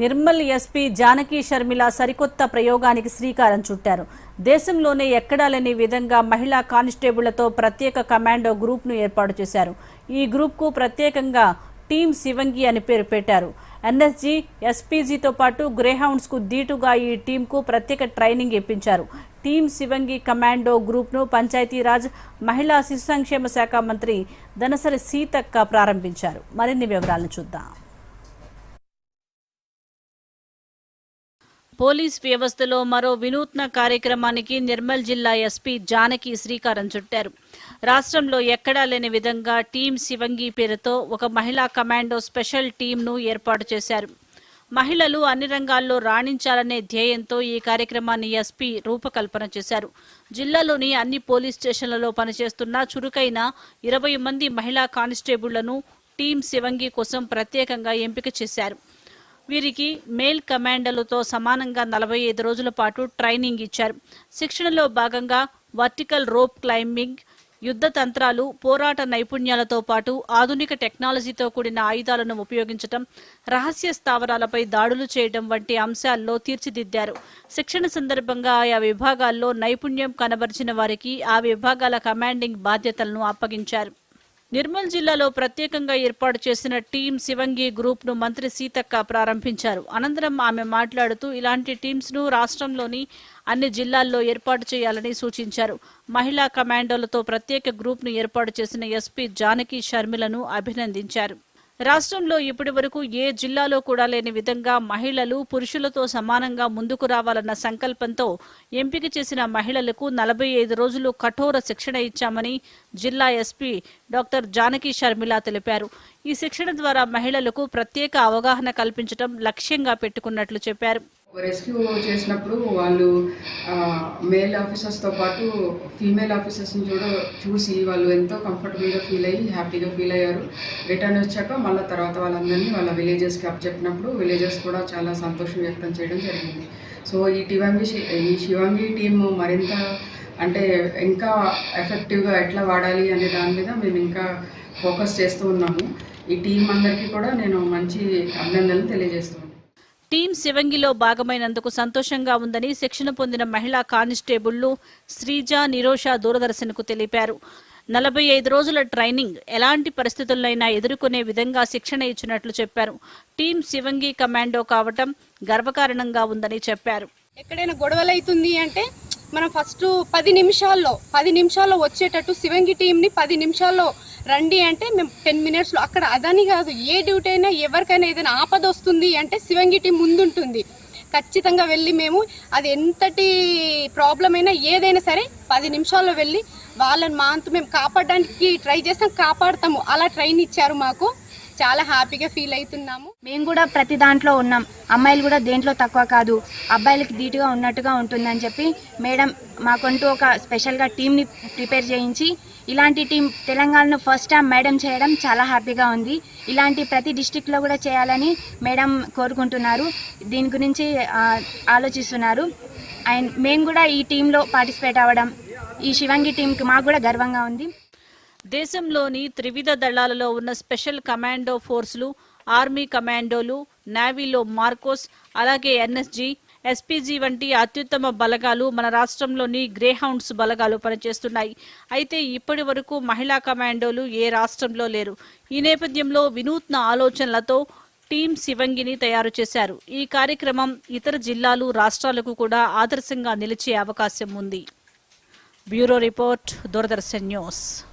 Nirmal SP Janaki Sharmila సరికొత్త ప్రయోగానికి శ్రీకారం చుట్టారు. దేశంలోనే ఎక్కడా లేని విధంగా మహిళా కానిస్టేబుళ్ళతో ప్రత్యేక కమాండో గ్రూప్ను ఏర్పాటు చేశారు. ఈ గ్రూప్కు ప్రత్యేకంగా టీమ్ శివంగి అని పేరు పెట్టారు. ఎన్ఎస్జీ ఎస్పీజీతో పాటు గ్రేహౌండ్స్కు దీటుగా ఈ టీంకు ప్రత్యేక ట్రైనింగ్ ఇప్పించారు. టీమ్ శివంగి కమాండో గ్రూప్ను పంచాయతీరాజ్ మహిళా శిశు సంక్షేమ శాఖ మంత్రి దనసరి సీతక్క ప్రారంభించారు. మరిన్ని వివరాలను చూద్దాం. పోలీస్ వ్యవస్థలో మరో వినూత్న కార్యక్రమానికి నిర్మల్ జిల్లా ఎస్పీ జానకి శ్రీకారం చుట్టారు. రాష్ట్రంలో ఎక్కడా లేని విధంగా టీం శివంగి పేరుతో ఒక మహిళా కమాండో స్పెషల్ టీంను ఏర్పాటు చేశారు. మహిళలు అన్ని రంగాల్లో రాణించాలనే ధ్యేయంతో ఈ కార్యక్రమాన్ని ఎస్పీ రూపకల్పన చేశారు. జిల్లాలోని అన్ని పోలీస్ స్టేషన్లలో పనిచేస్తున్న చురుకైన ఇరవై మంది మహిళా కానిస్టేబుళ్ళను టీం శివంగి కోసం ప్రత్యేకంగా ఎంపిక చేశారు. వీరికి మేల్ కమాండర్లతో సమానంగా నలభై ఐదు రోజుల పాటు ట్రైనింగ్ ఇచ్చారు. శిక్షణలో భాగంగా వర్టికల్ రోప్ క్లైంబింగ్ యుద్ధ తంత్రాలు పోరాట నైపుణ్యాలతో పాటు ఆధునిక టెక్నాలజీతో కూడిన ఆయుధాలను ఉపయోగించటం రహస్య స్థావరాలపై దాడులు చేయడం వంటి అంశాల్లో తీర్చిదిద్దారు. శిక్షణ సందర్భంగా ఆయా విభాగాల్లో నైపుణ్యం కనబరిచిన వారికి ఆ విభాగాల కమాండింగ్ బాధ్యతలను అప్పగించారు. నిర్మల్ జిల్లాలో ప్రత్యేకంగా ఏర్పాటు చేసిన టీం శివంగి గ్రూప్ను మంత్రి సీతక్క ప్రారంభించారు. అనంతరం ఆమె మాట్లాడుతూ ఇలాంటి టీమ్స్ను రాష్ట్రంలోని అన్ని జిల్లాల్లో ఏర్పాటు చేయాలని సూచించారు. మహిళా కమాండోలతో ప్రత్యేక గ్రూప్ను ఏర్పాటు చేసిన ఎస్పీ జానకి షర్మిలను అభినందించారు. రాష్ట్రంలో ఇప్పటి వరకు ఏ జిల్లాలో కూడా లేని విధంగా మహిళలు పురుషులతో సమానంగా ముందుకు రావాలన్న సంకల్పంతో ఎంపిక చేసిన మహిళలకు నలభై ఐదు రోజులు కఠోర శిక్షణ ఇచ్చామని జిల్లా ఎస్పీ డాక్టర్ జానకి షర్మిల తెలిపారు. ఈ శిక్షణ ద్వారా మహిళలకు ప్రత్యేక అవగాహన కల్పించడం లక్ష్యంగా పెట్టుకున్నట్లు చెప్పారు. రెస్క్యూ చేసినప్పుడు వాళ్ళు మేల్ ఆఫీసర్స్తో పాటు ఫీమేల్ ఆఫీసర్స్ని కూడా చూసి వాళ్ళు ఎంతో కంఫర్టబుల్గా ఫీల్ అయ్యి హ్యాపీగా ఫీల్ అయ్యారు. రిటర్న్ వచ్చాక మళ్ళీ తర్వాత వాళ్ళందరినీ వాళ్ళ విలేజెస్కి అప్ చెప్పినప్పుడు విలేజెస్ కూడా చాలా సంతోషం వ్యక్తం చేయడం జరిగింది. సో ఈ టివంగి ఈ శివంగి టీమ్ మరింత అంటే ఇంకా ఎఫెక్టివ్గా ఎట్లా వాడాలి అనే దాని మీద మేము ఇంకా ఫోకస్ చేస్తూ ఉన్నాము. ఈ టీం అందరికీ కూడా నేను మంచి అభినందనలు తెలియజేస్తున్నాను. టీం శివంగిలో భాగమైనందుకు సంతోషంగా ఉందని శిక్షణ పొందిన మహిళా కానిస్టేబుళ్ళు శ్రీజ నిరోష దూరదర్శన్కు తెలిపారు. నలభై ఐదు రోజుల ట్రైనింగ్ ఎలాంటి పరిస్థితులైనా ఎదుర్కొనే విధంగా శిక్షణ ఇచ్చినట్లు చెప్పారు. టీం శివంగి కమాండో కావటం గర్వకారణంగా ఉందని చెప్పారు. ఎక్కడైనా గొడవలు అవుతుంది అంటే మనం ఫస్ట్ పది నిమిషాల్లో పది నిమిషాల్లో వచ్చేటట్టు శివంగి టీంని పది నిమిషాల్లో రండి అంటే మేము టెన్ మినిట్స్లో అక్కడ అదని కాదు ఏ డ్యూటీ అయినా ఎవరికైనా ఏదైనా ఆపద వస్తుంది అంటే శివంగి టీం ముందుంటుంది. ఖచ్చితంగా వెళ్ళి మేము అది ఎంతటి ప్రాబ్లం అయినా ఏదైనా సరే పది నిమిషాల్లో వెళ్ళి వాళ్ళని మా అంత మేము కాపాడడానికి ట్రై చేస్తాం కాపాడతాము. అలా ట్రైన్ ఇచ్చారు మాకు. చాలా హ్యాపీగా ఫీల్ అవుతున్నాము. మేము కూడా ప్రతి దాంట్లో ఉన్నాం. అమ్మాయిలు కూడా దేంట్లో తక్కువ కాదు. అబ్బాయిలకి ధీటుగా ఉన్నట్టుగా ఉంటుందని చెప్పి మేడం మాకంటూ ఒక స్పెషల్గా టీంని ప్రిపేర్ చేయించి ఇలాంటి టీం తెలంగాణలో ఫస్ట్ టైం మేడం చేయడం చాలా హ్యాపీగా ఉంది. ఇలాంటి ప్రతి డిస్టిక్లో కూడా చేయాలని మేడం కోరుకుంటున్నారు. దీని గురించి ఆలోచిస్తున్నారు. అండ్ మేము కూడా ఈ టీంలో పార్టిసిపేట్ అవ్వడం ఈ శివంగి టీంకి మాకు కూడా గర్వంగా ఉంది. దేశంలోని త్రివిధ దళాలలో ఉన్న స్పెషల్ కమాండో ఫోర్సులు ఆర్మీ కమాండోలు నావీలో మార్కోస్ అలాగే N S G S P G వంటి అత్యుత్తమ బలగాలు మన రాష్ట్రంలోని గ్రేహౌండ్స్ బలగాలు పనిచేస్తున్నాయి. అయితే ఇప్పటి వరకు మహిళా కమాండోలు ఏ రాష్ట్రంలో లేరు. ఈ నేపథ్యంలో వినూత్న ఆలోచనలతో టీం శివంగిని తయారు చేశారు. ఈ కార్యక్రమం ఇతర జిల్లాలు రాష్ట్రాలకు కూడా ఆదర్శంగా నిలిచే అవకాశం ఉంది. Bureau report Doordarshan news.